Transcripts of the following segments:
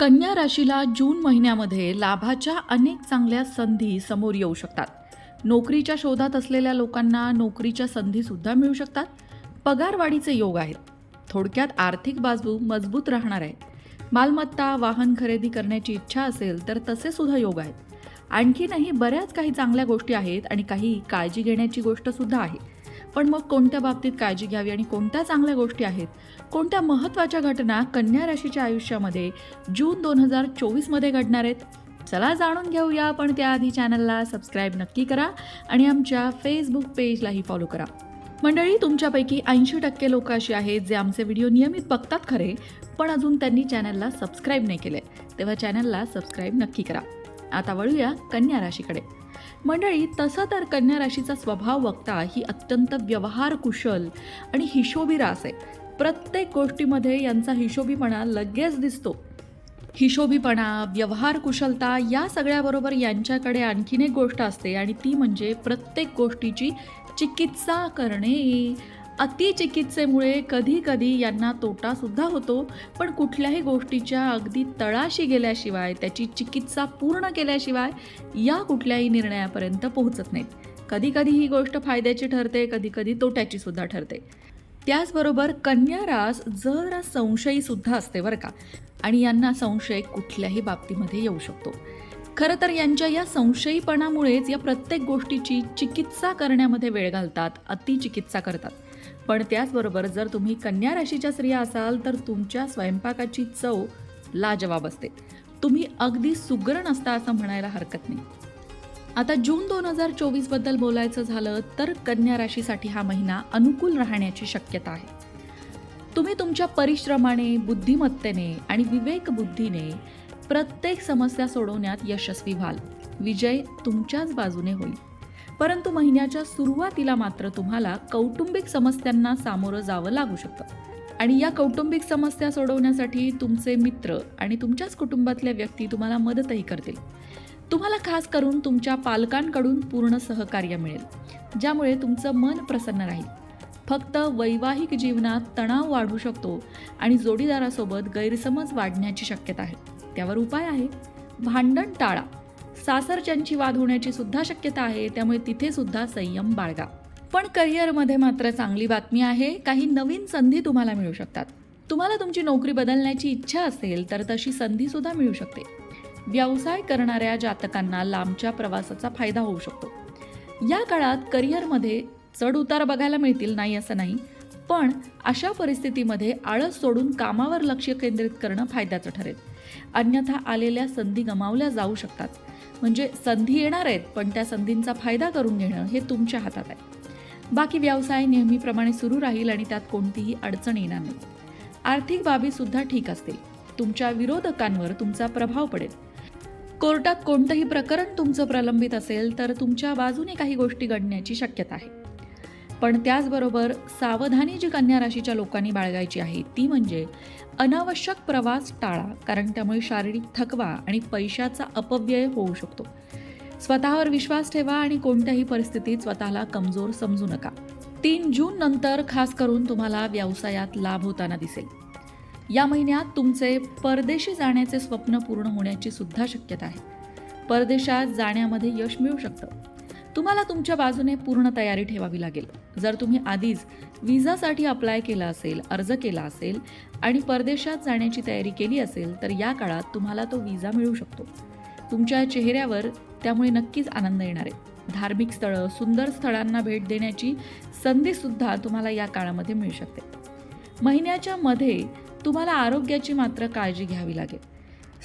कन्या राशीला जून महिन्यामध्ये लाभाच्या अनेक चांगल्या संधी समोर येऊ शकतात. नोकरीच्या शोधात असलेल्या लोकांना नोकरीच्या संधीसुद्धा मिळू शकतात. पगारवाढीचे योग आहेत. थोडक्यात आर्थिक बाजू मजबूत राहणार आहे. मालमत्ता वाहन खरेदी करण्याची इच्छा असेल तर तसे सुद्धा योग आहेत. आणखीनही बऱ्याच काही चांगल्या गोष्टी आहेत आणि काही काळजी घेण्याची गोष्टसुद्धा आहे. पण मग कोणत्या बाबतीत काळजी घ्यावी आणि कोणत्या चांगल्या गोष्टी आहेत? कोणत्या महत्त्वाच्या घटना कन्या राशीच्या आयुष्यामध्ये जून दोन हजार चोवीसमध्ये घडणार आहेत? चला जाणून घेऊया पण त्याआधी चॅनलला सबस्क्राईब नक्की करा आणि आमच्या फेसबुक पेजलाही फॉलो करा. मंडळी तुमच्यापैकी ऐंशी टक्के लोक अशी आहेत जे आमचे व्हिडिओ नियमित बघतात खरे पण अजून त्यांनी चॅनलला सबस्क्राईब नाही केले. तेव्हा चॅनलला सबस्क्राईब नक्की करा. आता वळूया कन्या राशीकडे. मंडळी तसं तर कन्या राशीचा स्वभाव वक्ता ही अत्यंत व्यवहार कुशल आणि हिशोबी रास आहे. प्रत्येक गोष्टीमध्ये यांचा हिशोबीपणा लगेच दिसतो. हिशोबीपणा व्यवहार कुशलता या सगळ्याबरोबर यांच्याकडे आणखीन एक गोष्ट असते आणि ती म्हणजे प्रत्येक गोष्टीची चिकित्सा करणे. अतिचिकित्सेमुळे कधी कधी यांना तोटासुद्धा होतो पण कुठल्याही गोष्टीच्या अगदी तळाशी गेल्याशिवाय त्याची चिकित्सा पूर्ण केल्याशिवाय या कुठल्याही निर्णयापर्यंत पोहोचत नाहीत. कधी कधी ही गोष्ट फायद्याची ठरते कधी कधी तोट्याची सुद्धा ठरते. त्याचबरोबर कन्या रास जरा संशयी सुद्धा असते बरं का आणि यांना संशय कुठल्याही बाबतीमध्ये येऊ शकतो. खरं तर यांच्या या संशयीपणामुळेच या प्रत्येक गोष्टीची चिकित्सा करण्यामध्ये वेळ घालतात अतिचिकित्सा करतात. पण त्याचबरोबर जर तुम्ही कन्या राशीच्या स्त्रिया असाल तर तुमच्या स्वयंपाकाची चव लाजवाब असते. तुम्ही अगदी सुग्रण असता असं म्हणायला हरकत नाही. आता जून दोन हजार चोवीसबद्दल बोलायचं झालं तर कन्या राशीसाठी हा महिना अनुकूल राहण्याची शक्यता आहे. तुम्ही तुमच्या परिश्रमाने बुद्धिमत्तेने आणि विवेकबुद्धीने प्रत्येक समस्या सोडवण्यात यशस्वी व्हाल. विजय तुमच्याच बाजूने होईल. परंतु महिन्याच्या सुरुवातीला मात्र तुम्हाला कौटुंबिक समस्यांना सामोरं जावं लागू शकतं. आणि या कौटुंबिक समस्या सोडवण्यासाठी तुमचे मित्र आणि तुमच्याच कुटुंबातल्या व्यक्ती तुम्हाला मदतही करतील. तुम्हाला खास करून तुमच्या पालकांकडून पूर्ण सहकार्य मिळेल. ज्यामुळे तुमचं मन प्रसन्न राहील. फक्त वैवाहिक जीवनात तणाव वाढू शकतो आणि जोडीदारासोबत गैरसमज वाढण्याची शक्यता आहे. त्यावर उपाय आहे. भांडण टाळा. सासरच्यांची वाद होण्याची सुद्धा शक्यता आहे त्यामुळे तिथे सुद्धा संयम बाळगा. पण करिअरमध्ये मात्र चांगली बातमी आहे काही नवीन संधी तुम्हाला मिळू शकतात. तुम्हाला तुमची नोकरी बदलण्याची इच्छा असेल तर तशी संधी सुद्धा मिळू शकते. व्यवसाय करणाऱ्या जातकांना लांबच्या प्रवासाचा फायदा होऊ शकतो. या काळात करिअरमध्ये चढ उतार बघायला मिळतील नाही असं नाही. पण अशा परिस्थितीमध्ये आळस सोडून कामावर लक्ष केंद्रित करणं फायद्याचं ठरेल. अन्यथा आलेल्या संधी गमावल्या जाऊ शकतात. म्हणजे संधी येणार आहेत पण त्या संधींचा फायदा करून घेणं हे तुमच्या हातात आहे. बाकी व्यवसाय नेहमीप्रमाणे सुरू राहील आणि त्यात कोणतीही अडचण येणार नाही. आर्थिक बाबीसुद्धा ठीक असतील. तुमच्या विरोधकांवर तुमचा प्रभाव पडेल. कोर्टात कोणतंही प्रकरण तुमचं प्रलंबित असेल तर तुमच्या बाजूने काही गोष्टी घडण्याची शक्यता आहे. पण त्याचबरोबर सावधानी जी कन्या राशीच्या लोकांनी बाळगायची आहे ती म्हणजे अनावश्यक प्रवास टाळा कारण त्यामुळे शारीरिक थकवा आणि पैशाचा अपव्यय होऊ शकतो. स्वतःवर विश्वास ठेवा आणि कोणत्याही परिस्थितीत स्वतःला कमजोर समजू नका. तीन जून नंतर खास करून तुम्हाला व्यवसायात लाभ होताना दिसेल. या महिन्यात तुमचे परदेशी जाण्याचे स्वप्न पूर्ण होण्याची सुद्धा शक्यता आहे. परदेशात जाण्यामध्ये यश मिळू शकतं. तुम्हाला तुमच्या बाजूने पूर्ण तयारी ठेवावी लागेल. जर तुम्ही आधीच विजासाठी अप्लाय केला असेल अर्ज केला असेल आणि परदेशात जाण्याची तयारी केली असेल तर या काळात तुम्हाला तो विजा मिळू शकतो. तुमच्या चेहऱ्यावर त्यामुळे नक्कीच आनंद येणार आहे. धार्मिक स्थळं सुंदर स्थळांना भेट देण्याची संधीसुद्धा तुम्हाला या काळामध्ये मिळू शकते. महिन्याच्या मध्ये तुम्हाला आरोग्याची मात्र काळजी घ्यावी लागेल.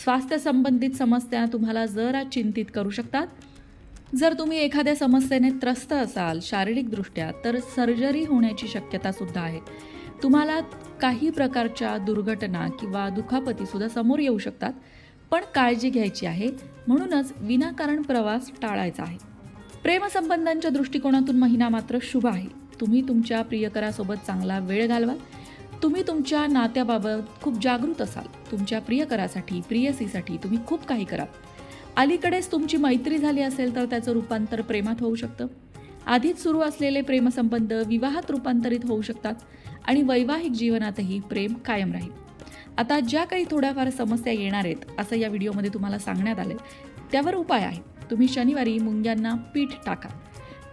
स्वास्थ्य संबंधित समस्या तुम्हाला जरा चिंतित करू शकतात. जर तुम्ही एखाद्या समस्येने त्रस्त असाल शारीरिकदृष्ट्या तर सर्जरी होण्याची शक्यतासुद्धा आहे. तुम्हाला काही प्रकारच्या दुर्घटना किंवा दुखापतीसुद्धा समोर येऊ शकतात पण काळजी घ्यायची आहे. म्हणूनच विनाकारण प्रवास टाळायचा आहे. प्रेमसंबंधांच्या दृष्टिकोनातून महिना मात्र शुभ आहे. तुम्ही तुमच्या प्रियकरासोबत चांगला वेळ घालवाल तुम्ही तुमच्या नात्याबाबत खूप जागृत असाल. तुमच्या प्रियकरासाठी प्रियसीसाठी तुम्ही खूप काही कराल. अलीकडेच तुमची मैत्री झाली असेल तर त्याचं रूपांतर प्रेमात होऊ शकतं. आधीच सुरू असलेले प्रेमसंबंध विवाहात रूपांतरित होऊ शकतात आणि वैवाहिक जीवनातही प्रेम कायम राहील. आता ज्या काही थोड्याफार समस्या येणार आहेत असं या व्हिडिओमध्ये तुम्हाला सांगण्यात आलं त्यावर उपाय आहे. तुम्ही शनिवारी मुंग्यांना पीठ टाका.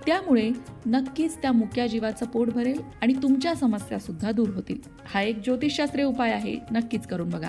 त्यामुळे नक्कीच त्या मुक्या जीवाचं पोट भरेल आणि तुमच्या समस्यासुद्धा दूर होतील. हा एक ज्योतिषशास्त्रीय उपाय आहे नक्कीच करून बघा.